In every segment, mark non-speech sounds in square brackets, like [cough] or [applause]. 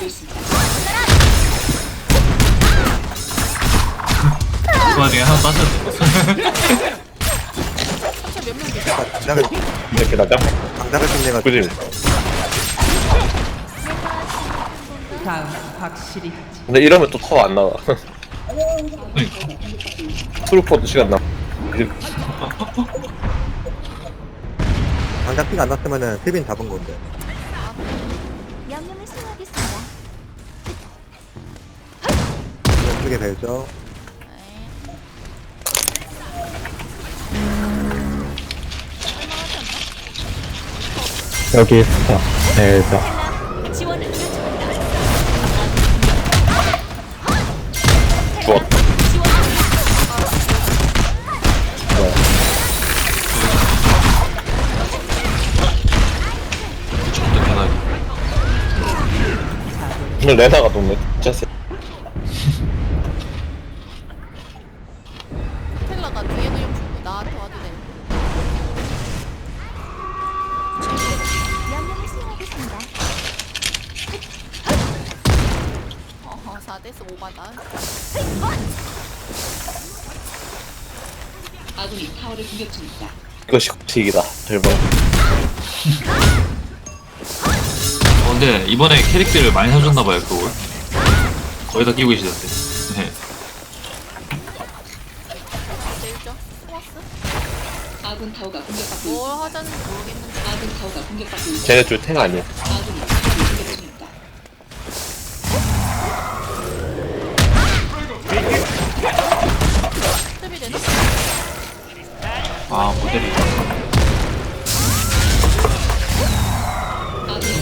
그 와중에 하나 빠졌네. 장작을 이렇게 나가? 장작을 끝내가 그지? 다음 확실히 하지. 근데 이러면 또 터가 안 나와. [laughs] 트루퍼도 시간 나. 그, 장작 피가 안 났으면은 세빈 잡은 건데 명령을 수행하겠습니다. 왼쪽에 벨죠 여기 있어. 대자. 근데 레나가 동네 진짜 세. 텔라가 뒤에 그냥 주고 나 도와도 돼. 명령을 수행하겠습니다. 어허 4대스 5바다. 아군이 타워를 공격 중입니다. 이것이 국칙이다. 절반. [laughs] 어, 근데 이번에 캐릭터를 많이 사줬나봐요, 그걸. 거의 다 끼고 계시던데. 네. 제일죠? 토마스? 아군 타워가 공격받고 뭘 있습니다. 하자는지 모르겠는데. 아군 타워가 공격받고 있습니다. 쟤네 줄탱 아니야. 아군이 타워를 공격 중입니다. 스텝이 되나? 아, 모델이.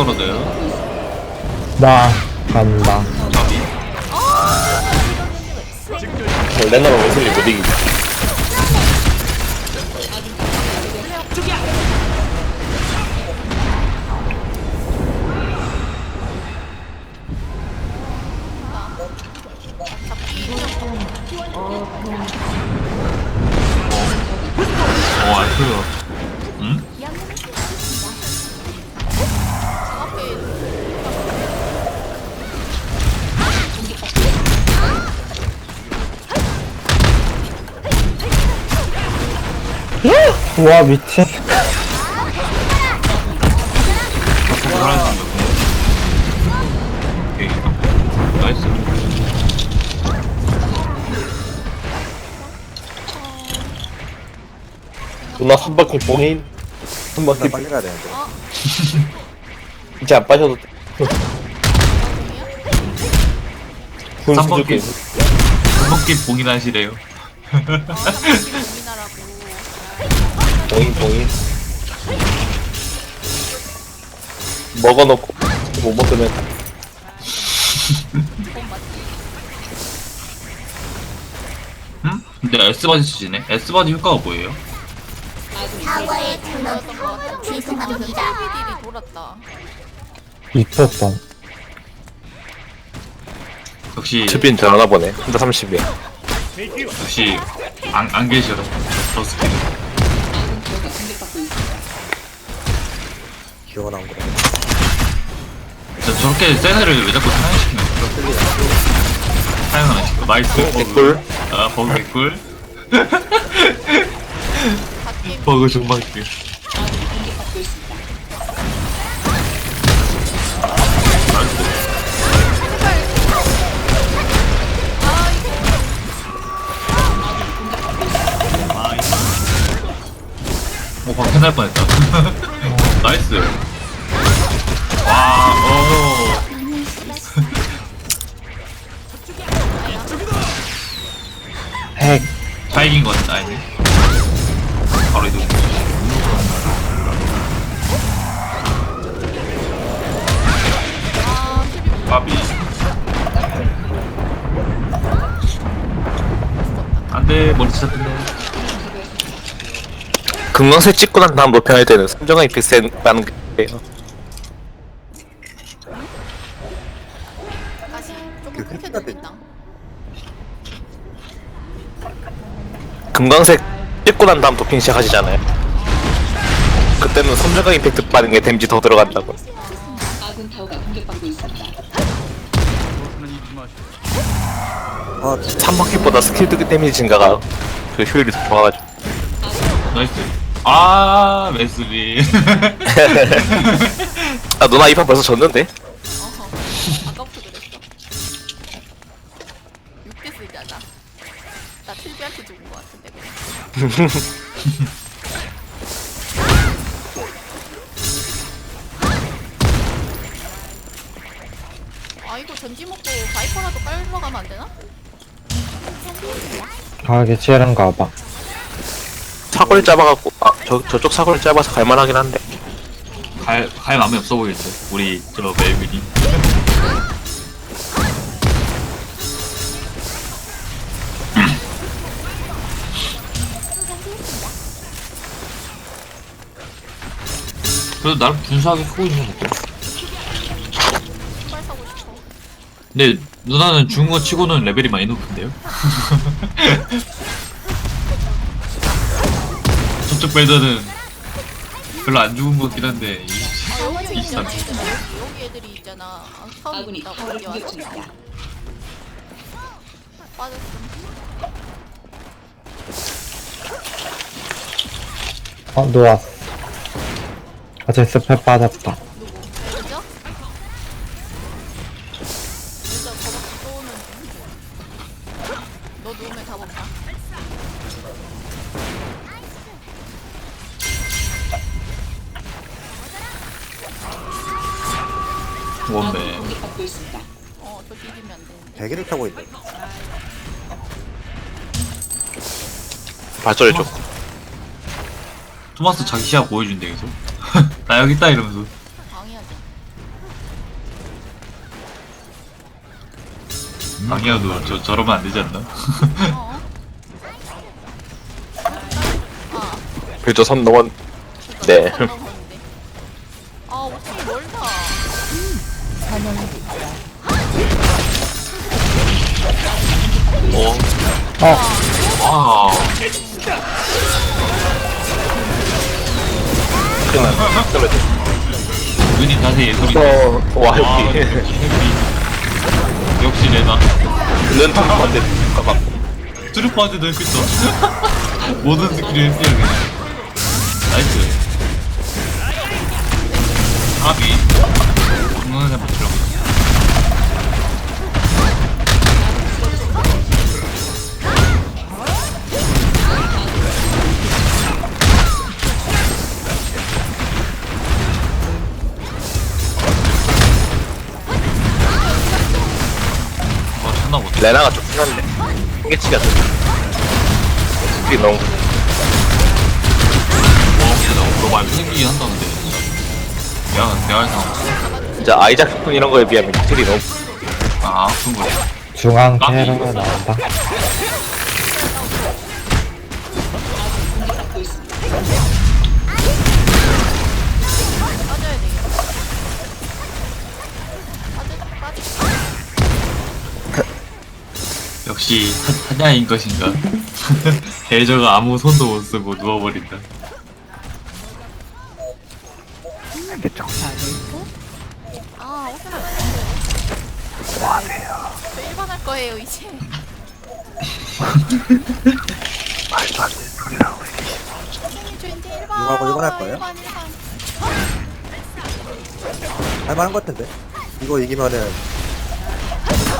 떨어져요. 나 간다. 잡이. 레나가 웨슬리 못 이기지. 어, 알프요. 와 미친. 오케이. 나이스. 누나 한 바퀴 봉인. 한나 바퀴 빨리 가야 되는데 [laughs] 이제 안 빠져도 돼. 군삼 바퀴. 수족이 한바퀴 봉인하시래요. [laughs] 봉인 봉인. 먹어놓고 못 먹으면? [laughs] 응? 근데 S바지 쓰시네? S바지 효과가 뭐예요? 사과의 같아. 죄송합니다. TV들이 돌았다. 미쳤다. 역시, 트빈 잘하나 보네. 혼자 30이야. 역시, 안, 안 계셔라. 저스피. 공격받고 있습니다. 기어가 나온 거다 저, 저렇게 세네를 왜 자꾸 사용시키는 거야? 사용 안 시켜. 나이스. 버그. 개꿀. 아, 버그 개꿀. [laughs] 버그 정말 꿀. 오, 방패 날 뻔했다. [laughs] 나이스. 금강색 찍고 난 다음 높여야 되는 선정한 픽셀라는 게요. 다시 조금 그 묵혀줍니다. 금강색 찍고 난 다음 도핑 시작하시잖아요. 그때는 선정한 임팩트 빠른 게 데미지 더 들어간다고. 아군 타워가 공격받고 있습니다. 어 3바퀴보다 스킬 뜨기 데미지 증가가 그 효율이 더 좋아가지고 나이스. 아, 메스비. 아 누나 이 판 벌써 졌는데? 어허. 아까부터 그랬어. 6대 쓰잖아. 나 틀비한테 죽은 거 같은데 그냥. 아 이거 전지 먹고 바이퍼라도 깔러 가면 안 되나? 가기 싫은가 봐. 사거리 잡아갖고 아 저, 저쪽 사거리 잡아서 갈만하긴 한데 갈, 갈 마음이 없어 보이겠어. 우리, 저, 멜빈이. 그래도 나름 분수하게 크고 있는 것 같아. 싶어. 근데 누나는 거 치고는 레벨이 많이 높은데요? [laughs] 저쪽 벨더는 별로 안 죽은 것 같긴 한데 이- 아. 23. 얘들아. 여기, 애들이 있잖아. 아, 처음 아군이 있다고 여기 와서 공격 중입니다. 빠졌음. 어, 누웠어. 어제 숲에 빠졌다. 누구? 그죠? 일단 저밖에 또 오는 중. 너 누우면 다 본다. 아군이 원배 공격받고 있습니다. 어, 저 비비면 안 되는데. 대기를 타고 있네 발소리 좀 토마스 자기 시야 보여준대 계속 [laughs] 나 여기 있다 이러면서 방해하지. 아니야도 저, 저러면 안 되지 않나? 어? 아, 그저 선 넘었 네. 아, 어떻게 어? 어, 와 그만 그러면 눈이 다시 예술이 어와 아, 여기 역시 레나 른트 건데 가방 트루퍼한테 넣고 있어 모든 스킬을 쓰여 그냥 나이스 아비 장난을 맞추라 존나 못해 레나가 좀 편한데. 한계치가 돼 스킬이 너무 너 말고 생기긴 한다는데. 야 내가 해서 진짜 아이작 스푼 이런 거에 비하면 스킬이 너무 아 그런 거야 중앙 캐로 나온다. 역시 하- 하냐인 것인가 [laughs] 대저가 아무 손도 못 쓰고 누워버린다 아, 어떻게 하는데? 뭐하세요? 저 일반 할 거예요, 이제. 말도 안 되는 소리를 하고 선생님, 저 이제 일반. 할 거예요? 일반. 할만한 것 같은데 이거 이기면은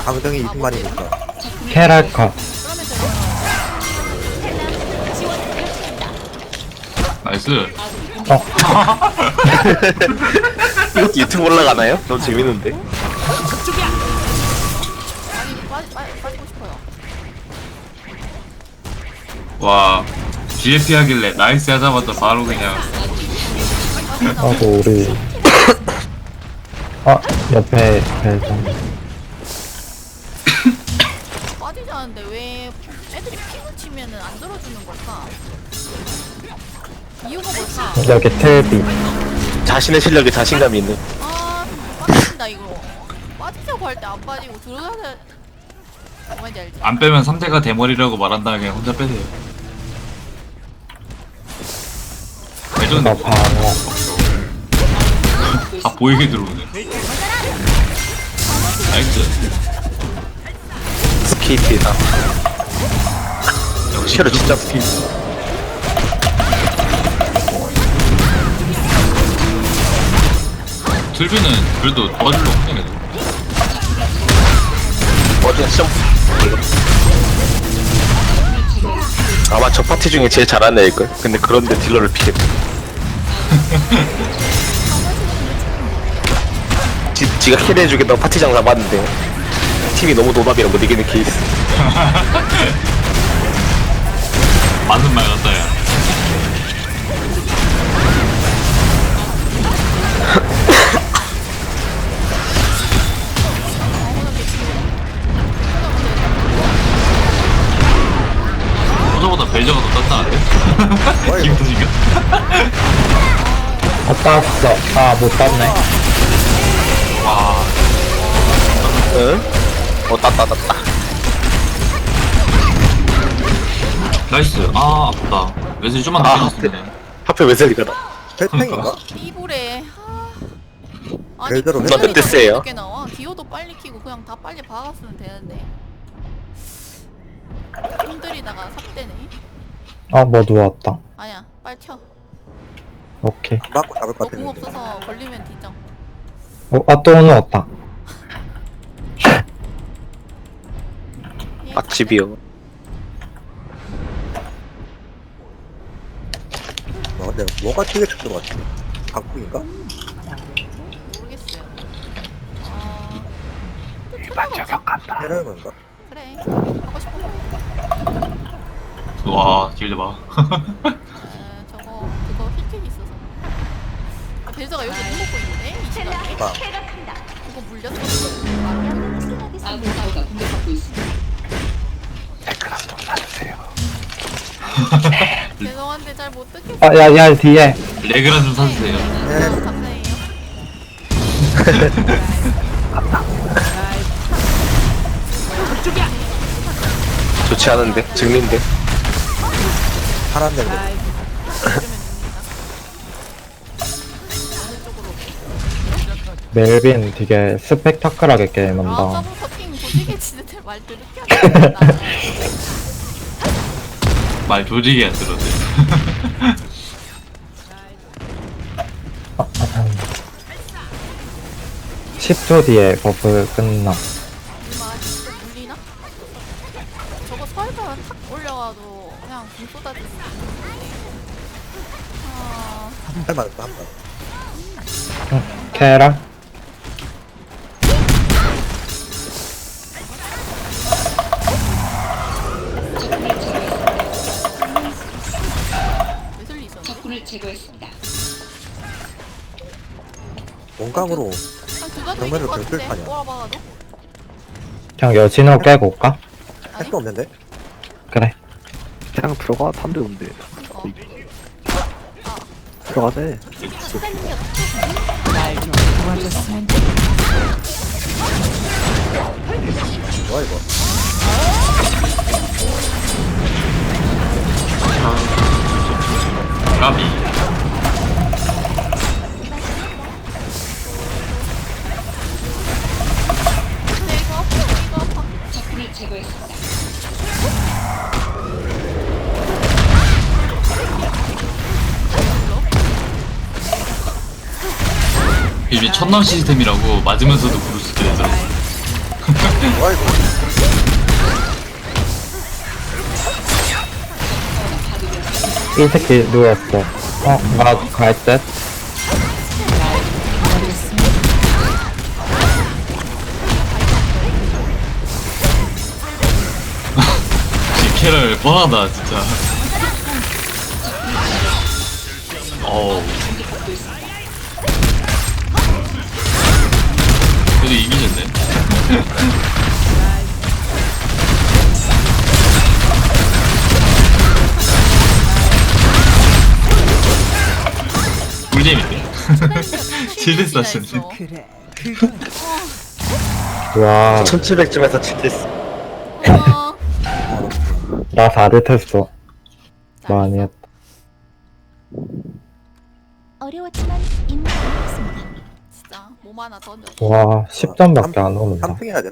강등이 20만이니까 캐럴 컷. 그러면 저 나이스 어, [laughs] 이것도 유튜브 올라가나요? 너무 재밌는데 아니, 빠, 빠, 빠지고 싶어요. 와 GFP 하길래 나이스 하자마자 바로 그냥 하고 우리. 어, [laughs] 옆에 벨 걸까? 이유가 뭘까? 여기 텔비. 자신의 실력에 자신감이 있는 아, 빠진다 이거. 빠지자고 할 때 안 빠지고 들어가야 돼. 뭔지 알지? 안 빼면 상대가 대머리라고 말한 다음에 그냥 혼자 빼세요 예전 나 방어. 다 보이게 들어오네 나이스 PP다. 쉐로 진짜 P. 둘비는 그래도 하는 게 어제 시험 아마 저 파티 중에 제일 잘하는 애일걸. 근데 그런데 딜러를 피해. [laughs] 지, 지가 캐리해주겠다고 파티장 잡았는데. 팀이 너무 노답이라 못 이기는 케이스 [laughs] 맞는 말 같다 야 [laughs] 호저보다 벨저가 더 단단한데? 기분 탓인가? 아 땄어 아 못 땄네 와 응? 어 땄다 땄다 나이스. 아 아프다. 웨슬리 좀만 아, 더 때렸으면 하필 웨슬리가 펠탱인가? 이불에 하... 아니 벨저로 분명히 몇 대스예요? 늦게 나와. 기어도 빨리 키고 그냥 다 빨리 박았으면 되는데. 힘들이다가 삽대네. 아 뭐 누웠다. 아니야 빨리 튀어 오케이. 맞고 잡을 것 너궁 같았는데. 없어서 걸리면 뒤져. 어 아 또 누웠다. [laughs] 빡집이요 근데 뭐가 튀게 쳤것 같지? 각국인가? 모르겠어요. 어... 일반 저격한다. 해라는 건가? 그래 하고 싶어. 와 딜드 봐. 에, 저거 그거 힐택이 있어서. 아, 벨저가 여기서 못 먹고 있는데 이 시간에 봐. 그거 물렸어 아군 타워가 공격받고 있습니다. [laughs] 죄송한데 잘 못 듣겠어요. 아 야 야 뒤에. 레그란 좀 사주세요. 해 감사해요. [laughs] 좋지 않은데? 증민데? 파란 데 멜빈 되게 스펙타클하게 아 게임한다. 저부터 핑말 된다 [laughs] 말 조지게 안 들었네 10초 뒤에 버프 끝나 물리나? 저거 서해바람 탁 올려가도 그냥 공 쏟아지는 아... 할 만했어, 한 번. 케라 정면으로 이길 것 같은데? 변술판이야. 꼬라박아도? 그냥 여진으로 깨고 올까? 할수 없는데? 그래 그냥 들어가 탐대 온대 어. 들어가세 날좀 도와줬으면 뭐야, 이거? 까비 이미 첫남 시스템이라고 맞으면서도 브루스 되죠 뭐야, 이거? 이 새끼 누웠어? 어 나 갈듯 지캐럴 뻔하다 진짜. 어우 이기셨네 꿀잼인데. 7대스 하셨네 그래 그건 와 1700점에서 7됐어 어, 나 4대 했어. 많이 했다 어려웠지만 인내하였습니다. 진짜 몸 하나 던져 와 10점밖에 안 오는다 3승 해야 되나?